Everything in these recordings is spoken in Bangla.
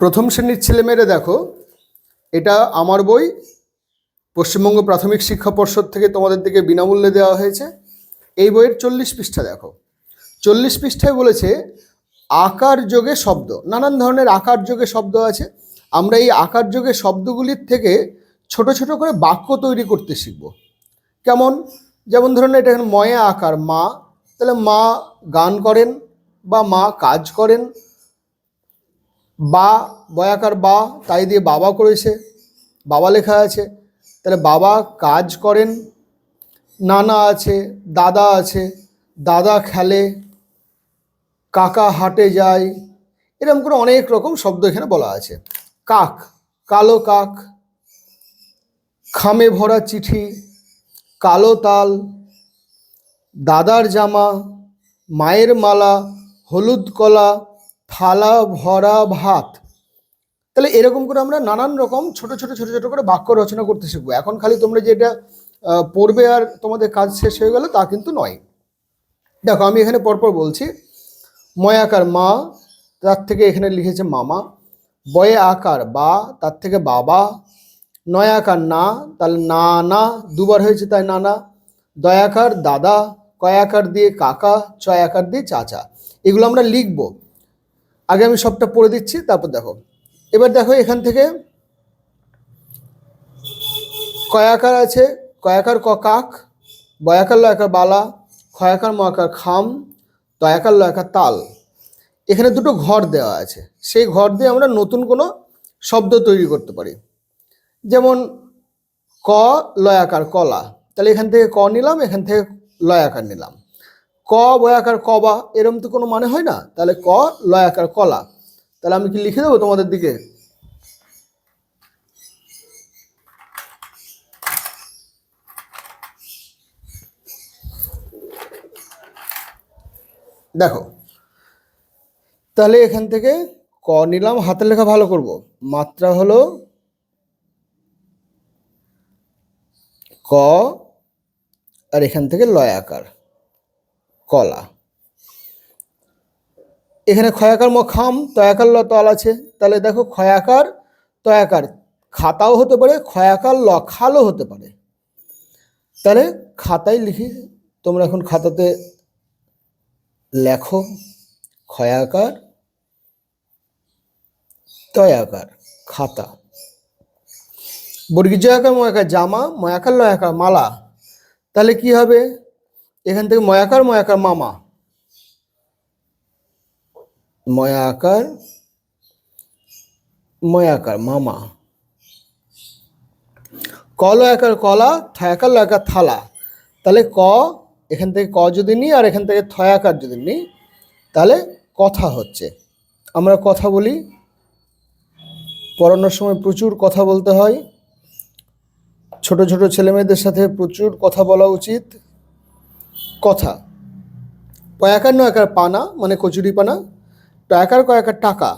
প্রথম শ্রেণির ছেলেমেয়েরা দেখো, এটা আমার বই। পশ্চিমবঙ্গ প্রাথমিক শিক্ষা পর্ষদ থেকে তোমাদের দিকে বিনামূল্যে দেওয়া হয়েছে। এই বইয়ের চল্লিশ পৃষ্ঠা দেখো। চল্লিশ পৃষ্ঠায় বলেছে, আকার যোগে শব্দ। নানান ধরনের আকার যোগে শব্দ আছে। আমরা এই আকার যোগে শব্দগুলির থেকে ছোট ছোট করে বাক্য তৈরি করতে শিখব। কেমন? যেমন ধরুন, এটা ময়া আকার, মা। তাহলে মা গান করেন বা মা কাজ করেন। বা বয়াকার বা, তাই দিয়ে বাবা করেছে। বাবা লেখা আছে, তাহলে বাবা কাজ করেন, নানা আছে, দাদা আছে, দাদা খেলে, কাকা হাটে যায়, এরকম করে অনেক রকম শব্দ এখানে বলা আছে। কাক, কালো কাক, খামে ভরা চিঠি, কালো তাল, দাদার জামা, মায়ের মালা, হলুদ কলা থালা, ভরা, ভাত। তাহলে এরকম করে আমরা নানান রকম ছোট ছোট ছোট ছোট করে বাক্য রচনা করতে শিখব। এখন খালি তোমরা যেটা পড়বে আর তোমাদের কাজ শেষ হয়ে গেল তা কিন্তু নয়। দেখো, আমি এখানে পরপর বলছি। ময় আকার মা, তার থেকে এখানে লিখেছে মামা। বয়ে আকার বা, তার থেকে বাবা। নয় আকার না তাহলে না না দুবার হয়েছে তাই নানা। দয়াকার দাদা, কয়াকার দিয়ে কাকা ছয় আকার দিয়ে চাচা। এগুলো আমরা লিখব। আগে আমি সবটা পড়ে দিচ্ছি, তারপর দেখো। এবার দেখো এখান থেকে কয়াকার আছে? কয়াকার ক কাক বয়াকার লয়াকার বালা খয়াকার ময়াকার খাম দয়াকার লয়াকার তাল। এখানে দুটো ঘর দেওয়া আছে। সেই ঘর দিয়ে আমরা নতুন কোনো শব্দ তৈরি করতে পারি। যেমন ক লয়াকার কলা। তাহলে এখান থেকে ক নিলাম, এখান থেকে লয়াকার নিলাম। ক বয়াকার কবা এরম তো কোনো মানে হয় না। তাহলে ক লয়াকার কলা তাহলে আমি কি লিখে দেবো তোমাদের দিকে? দেখো, তাহলে এখান থেকে ক নিলাম, হাতের লেখা ভালো করব। মাত্রা হলো ক, আর এখান থেকে লয় আকার কলা। এখানে ক্ষয়াকার ম খাম তয়াকার ল তল আছে। তাহলে দেখো ক্ষয়াকার, তয়াকার খাতাও হতে পারে, ক্ষয়াকার ল খালও হতে পারে। তাহলে খাতায় লিখি, তোমরা এখন খাতাতে লেখো ক্ষয়াকার, তয়াকার খাতা। বর্গীর জয়াকার ময়াকার জামা, ময়াকার লয়াকার মালা। তাহলে কি হবে? এখান থেকে ময়াকার ময়াকার মামা। ময়াকার ময়াকার মামা। ক লয়াকার কলা থয়াকার লয়াকার থালা। তাহলে ক, এখান থেকে ক যদি নিই আর এখান থেকে থয়াকার যদি নিই তাহলে কথা হচ্ছে। আমরা কথা বলি। পড়ানোর সময় প্রচুর কথা বলতে হয়। ছোট ছোট ছেলেমেয়েদের সাথে প্রচুর কথা বলা উচিত। কথা। পয়াকার নয়াকার পানা মানে কচুরি পানা টয়াকার কয়াকার টাকা।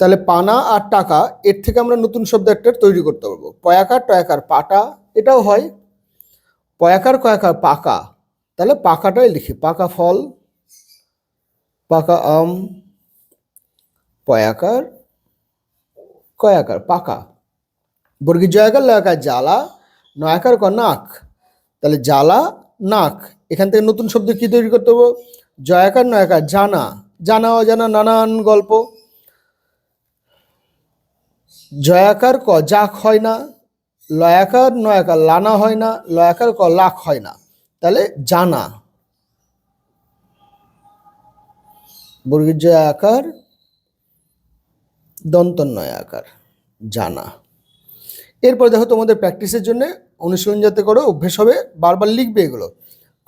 তাহলে পানা আর টাকা, এর থেকে আমরা নতুন শব্দ একটা তৈরি করতে পারব। পয়াকার টয়াকার পাটা, এটাও হয়। পয়াকার কয়াকার পাকা, তাহলে পাকাটাই লিখি। পাকা ফল, পাকা আম পয়াকার কয়াকার পাকা। বর্গীর জয়াকার, লয়াকার, জ্বালা, নয়াকার ক নাক তাহলে জ্বালা নাক। এখান থেকে নতুন শব্দ কি তৈরি করতে হবে? জয়াকার নয়াকার জানা। জানা অজানা নানান গল্প। জয়াকার ক জাক হয় না, লয়াকার নয়াকার লানা হয় না, লয়াকার ক লাখ হয় না। তাহলে জানা। বর্গীর জয় আকার দন্তন্নয় আকার জানা। এরপর দেখো তোমাদের প্র্যাকটিসের জন্য অনুশীলন যাতে করো, অভ্যেস হবে, বারবার লিখবে এগুলো।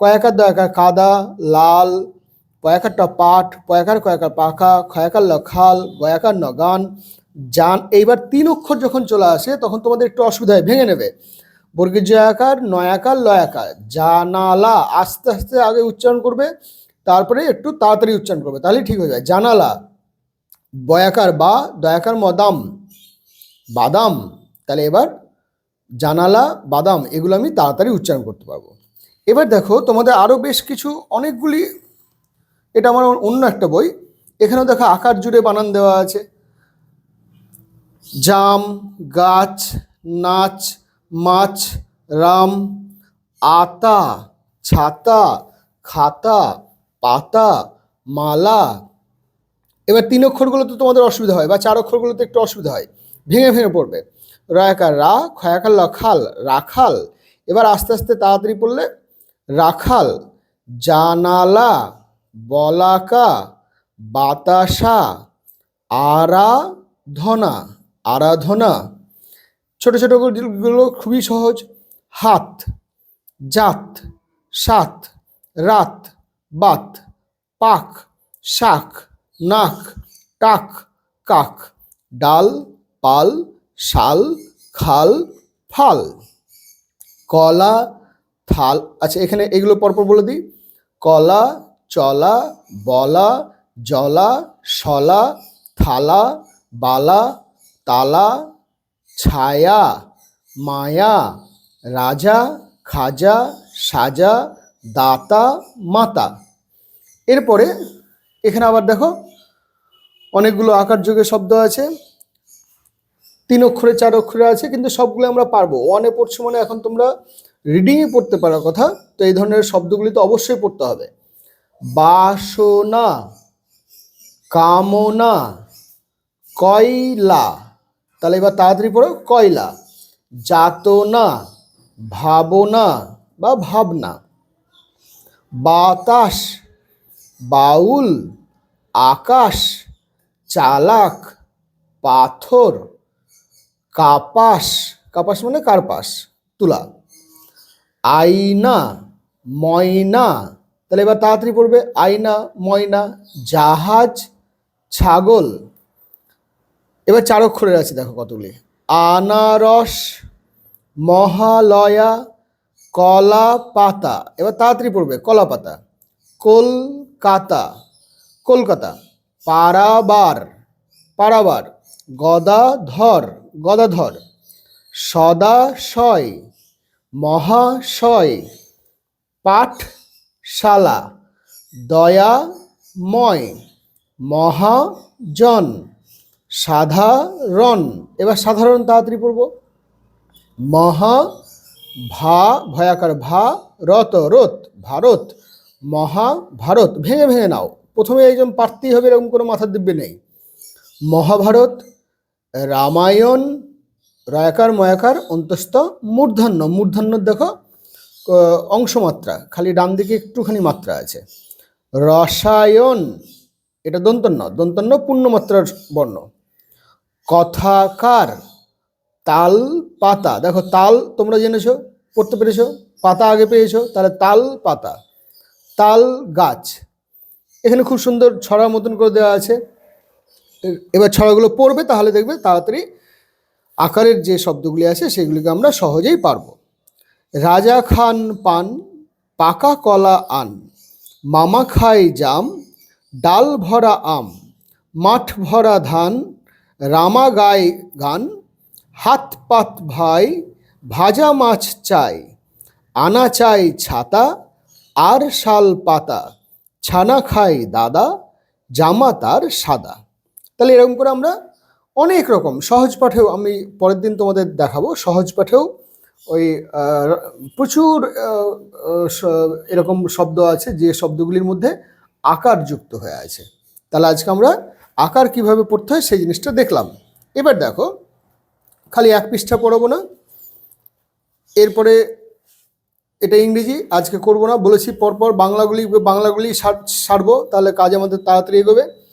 কয়াকার দয়াকার কাদা, লাল পয়াকারটা পাঠ পয়াকার কয়াকার পাখা খাল গয়াকার ন গান জান এইবার তিন অক্ষর যখন চলে আসে, তখন তোমাদের একটু অসুবিধা হয়, ভেঙে নেবে। বর্গীর জয়াকার নয়াকার লয়াকার জানালা আস্তে আস্তে আগে উচ্চারণ করবে, তারপরে একটু তাড়াতাড়ি উচ্চারণ করবে তাহলে ঠিক হয়ে যায়। জানালা, বয়াকার বা দয়াকার মদাম, বাদাম, তাহলে এবার জানালা, বাদাম, এগুলো আমি তাড়াতাড়ি উচ্চারণ করতে পারব। এবার দেখো, তোমাদের আরও বেশ কিছু, অনেকগুলি, এটা আমার অন্য একটা বই। এখানেও দেখো, আকার জুড়ে বানান দেওয়া আছে। জাম, গাছ, নাচ, মাছ, রাম, আতা, ছাতা, খাতা, পাতা, মালা। এবার তিন অক্ষরগুলো তো তোমাদের অসুবিধা হয়, বা চার অক্ষরগুলোতে একটু অসুবিধা হয়। ভেঙে ভেঙে পড়বে। রয়াকার রা, খয়াকার লখাল, রাখাল। এবার আস্তে আস্তে তাড়াতাড়ি পড়লে, রাখাল, জানালা, বলাকা, বাতাসা, আরাধনা আরাধনা। ছোট ছোটগুলো খুবই সহজ। হাত, জাত, সাত, রাত, বাত, পাক, শাক, নাক, টাক, কাক, ডাল, পাল শাল, খাল, ফাল। কলা, থাল আচ্ছা এখানে এগুলো পরপর বলে দিই। কলা, চলা, বলা, জলা, শলা, থালা, বালা, তালা, ছায়া, মায়া, রাজা, খাজা, সাজা, দাতা, মাতা। এরপরে এখানে আবার দেখো, অনেকগুলো আকার যুগে শব্দ আছে। তিন অক্ষরে, চার অক্ষরে আছে, কিন্তু সবগুলো আমরা পারব। ওয়ানে পড়ছো মানে এখন তোমরা রিডিংয়ে পড়তে পারার কথা, তো এই ধরনের শব্দগুলি তো অবশ্যই পড়তে হবে। বাসনা, কামনা, কয়লা, তাহলে এবার তাড়াতাড়ি পড়ো, কয়লা। যাতনা, ভাবনা বা ভাবনা। বাতাস, বাউল, আকাশ, চালাক, পাথর। কাপাস কাপাস মানে কার্পাস, তুলা। আয়না ময়না, তাহলে এবার তাড়াতাড়ি পড়বে আয়না ময়না, জাহাজ, ছাগল। এবার চার অক্ষরের আছে, দেখো কতগুলি। আনারস, মহালয়া কলা পাতা এবার তাড়াতাড়ি পড়বে কলা পাতা কলকাতা কলকাতা। পারাবার পারাবার। গদাধর গদাধর। সদাশয়, মহাশয়, পাঠশালা, দয়াময়, মহাজন, সাধারণ। এবার সাধারণ তাড়াতাড়ি পড়ব। মহা ভা, ভয়াকার ভা, রত রত, ভারত, মহাভারত। ভেঙে ভেঙে নাও। প্রথমে একজন পারতেই হবে, এরকম কোনো মাথার দিব্যে নেই। মহাভারত রামায়ণ, রয়াকার, ময়াকার, অন্তস্থ, মূর্ধন্য। মূর্ধন্য দেখো অংশমাত্রা, খালি ডান দিকে একটুখানি মাত্রা আছে। রসায়ন, এটা দন্তন্য দন্তন্য পূর্ণমাত্রার বর্ণ। কথাকার, তাল, পাতা। দেখো, তাল তোমরা জেনেছো, পড়তে পেরেছ? পাতা আগে পেয়েছ, তাহলে তাল, পাতা। তাল গাছ। এখানে খুব সুন্দর ছড়ার মতন করে দেওয়া আছে। এবার ছড়াগুলো পড়বে, তাহলে দেখবে তাড়াতাড়ি আকারের যে শব্দগুলি আছে সেগুলিকে আমরা সহজেই পারব। রাজা খান পান, পাকা কলা আন, মামা খায় জাম, ডাল ভরা আম, মাঠ ভরা ধান, রামা গায় গান, হাত পাত ভাই, ভাজা মাছ চাই, আনা চাই ছাতা, আর শাল পাতা, ছানা খাই দাদা, জামা তার সাদা। তাহলে এরকম করে আমরা অনেক রকম, সহজ পাঠেও আমি পরের দিন তোমাদের দেখাবো, সহজ পাঠেও ওই প্রচুর এরকম শব্দ আছে যে শব্দগুলির মধ্যে আকার যুক্ত হয়ে আছে। তাহলে আজকে আমরা আকার কীভাবে পড়তে হয় সেই জিনিসটা দেখলাম। এবার দেখো, খালি এক পৃষ্ঠা পড়াবো না, এরপরে এটা ইংরেজি, আজকে করব না, বলেছি পরপর বাংলাগুলি বাংলাগুলি সার- সারবো, তাহলে কাজ আমাদের তাড়াতাড়ি এগোবে।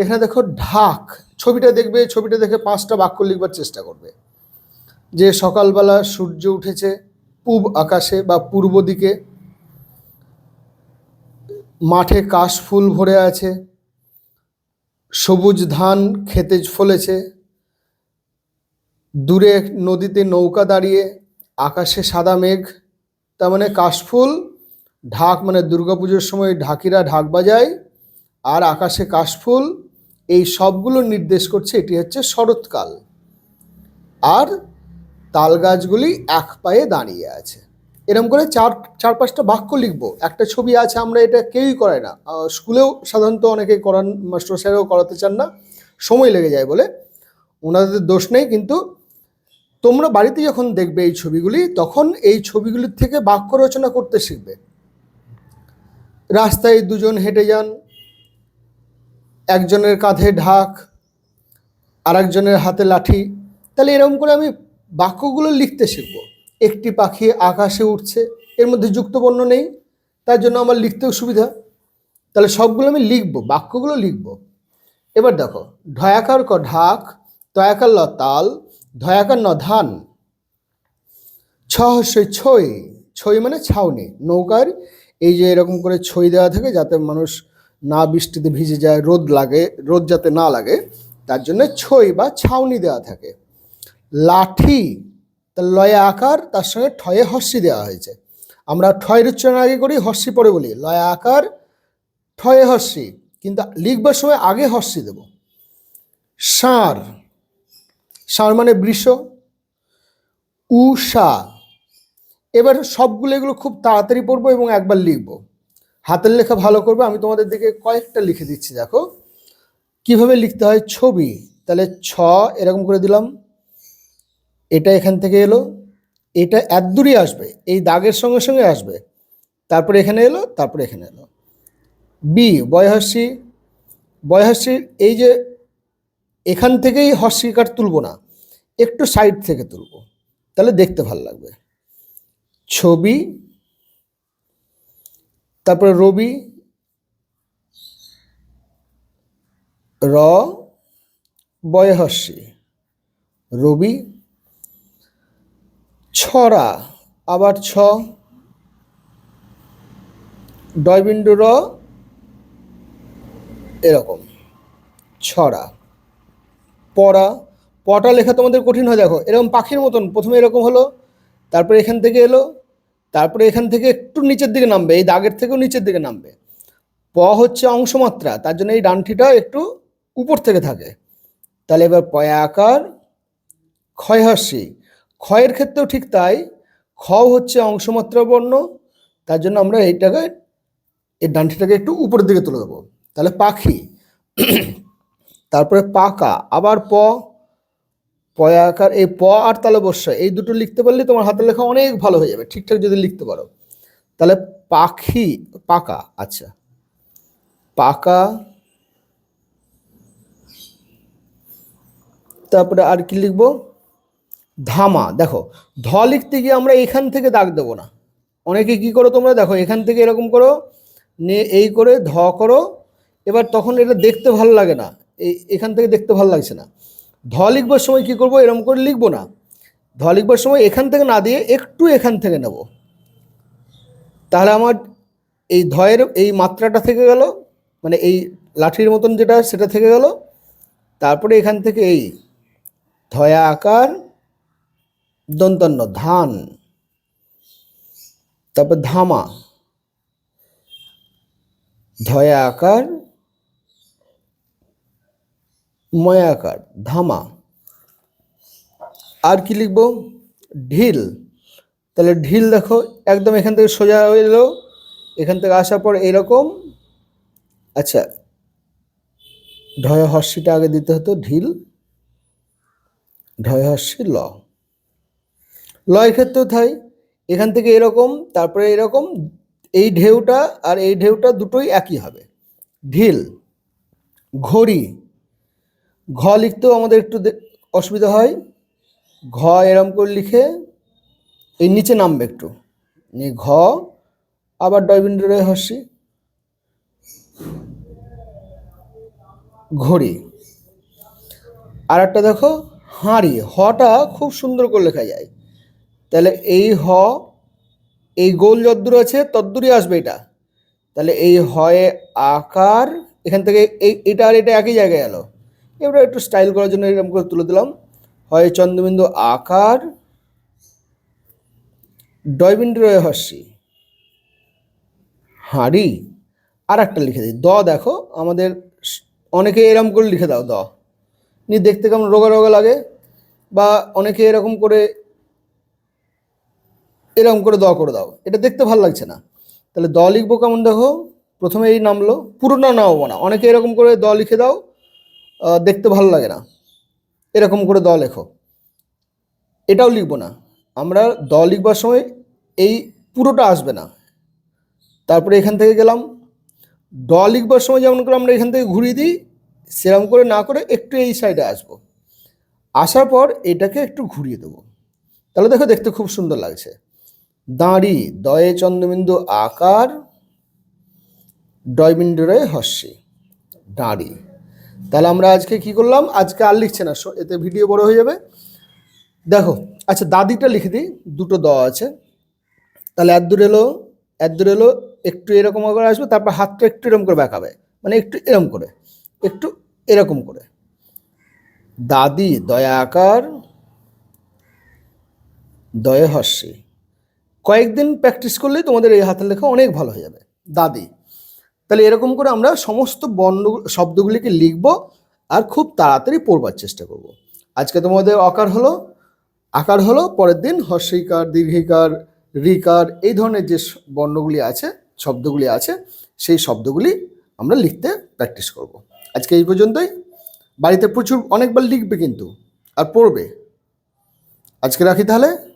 এখানে দেখো ঢাক। ছবিটা দেখবে, ছবিটা দেখে পাঁচটা বাক্য লিখবার চেষ্টা করবে। যে সকালবেলা সূর্য উঠেছে পূব আকাশে বা পূর্ব দিকে, মাঠে কাশফুল ভরে আছে, সবুজ ধান খেতে ফলেছে, দূরে নদীতে নৌকা দাঁড়িয়ে, আকাশে সাদা মেঘ, তার মানে কাশফুল ঢাক মানে দুর্গাপুজোর সময় ঢাকিরা ঢাক বাজায়, আর আকাশে কাশফুল এই সবগুলো নির্দেশ করছে, এটি হচ্ছে শরৎকাল। আর তাল গাছগুলি এক পায়ে দাঁড়িয়ে আছে। এরকম করে চার চার পাঁচটা বাক্য লিখব। একটা ছবি আছে, আমরা এটা কেউই করায় না। স্কুলেও সাধারণত অনেকে করান, মাস্টার স্যারও করাতে চান না। সময় লেগে যায় বলে। ওনাদের দোষ নেই, কিন্তু তোমরা বাড়িতে যখন দেখবে এই ছবিগুলি, তখন এই ছবিগুলির থেকে বাক্য রচনা করতে শিখবে। রাস্তায় দুজন হেঁটে যান একজনের কাঁধে ঢাক, আরেকজনের হাতে লাঠি, তাহলে এরকম করে আমি বাক্যগুলো লিখতে শিখব। একটি পাখি আকাশে উঠছে, এর মধ্যে যুক্তবর্ণ নেই, তার জন্য আমার লিখতেও সুবিধা। তাহলে সবগুলো আমি লিখব, বাক্যগুলো লিখব। এবার দেখো ঢয়াকার ক ঢাক, তয়াকার ল তাল, ধয়াকার ন ধান। ছ হস্যই ছই ছই মানে ছাউনি, নৌকার, এই যে এরকম করে ছই দেওয়া থাকে যাতে মানুষ না বৃষ্টিতে ভিজে যায়, রোদ লাগে, রোদ যাতে না লাগে, তার জন্য ছই বা ছাউনি দেওয়া থাকে। লাঠি, তার লয়ে আকার, তার সঙ্গে ঠয়ে হস্যি দেওয়া হয়েছে। আমরা ঠয়ের উচ্চারণ আগে করি, হস্যি পরে বলি। লয়ে আকার, ঠয়ে হস্যি, কিন্তু লিখবার সময় আগে হস্যি দেব। ষাঁড় ষাঁড় মানে বৃষ উষা এবার সবগুলো এগুলো খুব তাড়াতাড়ি পড়ব এবং একবার লিখব। হাতের লেখা ভালো করবে, আমি তোমাদের দিকে কয়েকটা লিখে দিচ্ছি, দেখো। কীভাবে লিখতে হয় ছবি? তাহলে ছ এরকম করে দিলাম। এটা এখান থেকে এলো। এটা এত দূরই আসবে, এই দাগের সঙ্গে সঙ্গে আসবে। তারপরে এখানে এলো, তারপরে এখানে এলো। বি বয়হাসী। বয়হাসীর এই যে এখান থেকেই হস্যিকার তুলবো না, একটু সাইড থেকে তুলবো, তাহলে দেখতে ভালো লাগবে। ছবি তারপরে রবি, র বয়হস্যি রবি, ছড়া, আবার ছ, ডয়বিন্দু র, এরকম, ছড়া, পড়া পটা লেখা তোমাদের কঠিন হয়, দেখো, এরকম পাখির মতন, প্রথমে এরকম হলো, তারপরে এখান থেকে এলো তারপরে এখান থেকে একটু নিচের দিকে নামবে, এই দাগের থেকেও নিচের দিকে নামবে। প হচ্ছে অংশমাত্রা, তার জন্য এই ডানঠিটা একটু উপর থেকে থাকে। তাহলে এবার পয়া আকার ক্ষয় হাসি। ক্ষয়ের ক্ষেত্রেও ঠিক তাই, খ হচ্ছে অংশমাত্রা বর্ণ, তার জন্য আমরা এইটাকে, এই ডানটিটাকে একটু উপরের দিকে তুলে দেবো। তাহলে পাখি, তারপরে পাকা, আবার প পয়া আকার, এই প আর তালে বর্ষা এই দুটো লিখতে পারলে তোমার হাতের লেখা অনেক ভালো হয়ে যাবে। ঠিকঠাক যদি লিখতে পারো। তাহলে পাখি, পাকা আচ্ছা। পাকা। তারপরে আর কি লিখব? ধামা, দেখো, ধ লিখতে গিয়ে আমরা এখান থেকে দাগ দেবো না। অনেকে কি করো তোমরা? দেখো, এখান থেকে এরকম করো, নে, এই করে ধ করো। এবার তখন এটা দেখতে ভালো লাগে না। এই এখান থেকে দেখতে ভালো লাগছে না। ধ লিখবার সময় কি করব? এরকম করে লিখব না। ধ লিখবার সময় এখান থেকে না দিয়ে একটু এখান থেকে নেব। তাহলে আমার এই ধয়ের এই মাত্রাটা থেকে গেল মানে এই লাঠির মতন যেটা সেটা থেকে গেল। তারপরে এখান থেকে এই ধয়া আকার, দন্তন্য ধান, তারপর ধামা, ধয়া আকার ময়াকার, ধামা। আর কি লিখব? ঢিল। তাহলে ঢিল দেখো, একদম এখান থেকে সোজা এলো। এখান থেকে আসার পর এরকম। আচ্ছা ঢয় হর্ষিটা আগে দিতে হতো, ঢিল। ঢয় হর্ষি ল লয়ের ক্ষেত্রেও তাই। এখান থেকে এরকম, তারপরে এরকম। এই ঢেউটা আর এই ঢেউটা দুটোই একই হবে। ঢিল। ঘড়ি। ঘ লিখতেও আমাদের একটু অসুবিধা হয়। ঘ এরম করে লিখে এই নিচে নামবে একটু। নিয়ে ঘ, আবার ডয়বিন্দ্রের হস্যি ঘড়ি। আর একটা দেখো, হাঁড়ি। হটা খুব সুন্দর করে লেখা যায়। তাহলে এই হ, এই গোল যদ্দূর আছে, তদ্দূরই আসবে এটা। তাহলে এই হয়ে আকার, এখান থেকে এই, এটা আর এটা একই জায়গায় এলো। এবার একটু স্টাইল করার জন্য এরকম করে তুলে দিলাম। হয় চন্দ্রবিন্দু আকার, ডয়বিন্দু রয়ে হস্যি হাঁড়ি আর একটা লিখে দিই। দ দেখো, আমাদের অনেকে এরকম করে লিখে দাও, দ। নি দেখতে কেমন রোগা রোগা লাগে, বা অনেকে এরকম করে এরকম করে দ করে দাও। এটা দেখতে ভালো লাগছে না। তাহলে দ লিখব কেমন দেখো? প্রথমে এই নামলো পুরোটা নামবো না। অনেকে এরকম করে দ লিখে দাও দেখতে ভালো লাগে না। এরকম করে দ লেখো। এটাও লিখব না। আমরা দ লিখবার সময় এই পুরোটা আসবে না। তারপরে এখান থেকে গেলাম। ড লিখবার সময় যেমন করে আমরা এখান থেকে ঘুরিয়ে দিই, সেরকম করে না করে একটু এই সাইডে আসব। আসার পর এটাকে একটু ঘুরিয়ে দেবো। তাহলে দেখো দেখতে খুব সুন্দর লাগছে। দাঁড়ি, দয়ে চন্দ্রবিন্দু আকার ডয়বিন্দু রয়ে হস্যি। দাঁড়ি। তাহলে আমরা আজকে কি করলাম? আজকে আর লিখছে না এতে ভিডিও বড় হয়ে যাবে। দেখো আচ্ছা দাদিটা লিখে দিই, দুটো দ আছে। তাহলে এত দূর এলো, এত দূর এলো, একটু এরকম করে আসবে, তারপর হাতটা একটু এরকম করে বেঁকাবে। মানে একটু এরকম করে, একটু এরকম করে। দাদি, দয়া আকার, দয়ে হস্যি। কয়েকদিন প্র্যাকটিস করলেই তোমাদের এই হাতের লেখা অনেক ভালো হয়ে যাবে। দাদি তাহলে এরকম করে আমরা সমস্ত বর্ণ শব্দগুলিকে লিখব আর খুব তাড়াতাড়ি পড়বার চেষ্টা করব। আজকে তোমাদের অকার হলো, আকার হলো, পরের দিন হর্ষিকার, দীর্ঘিকার রিকার এই ধরনের যে বর্ণগুলি আছে, শব্দগুলি আছে, সেই শব্দগুলি আমরা লিখতে প্র্যাকটিস করব। আজকে এই পর্যন্তই। বাড়িতে প্রচুর, অনেকবার লিখবে কিন্তু, আর পড়বে। আজকে রাখি তাহলে।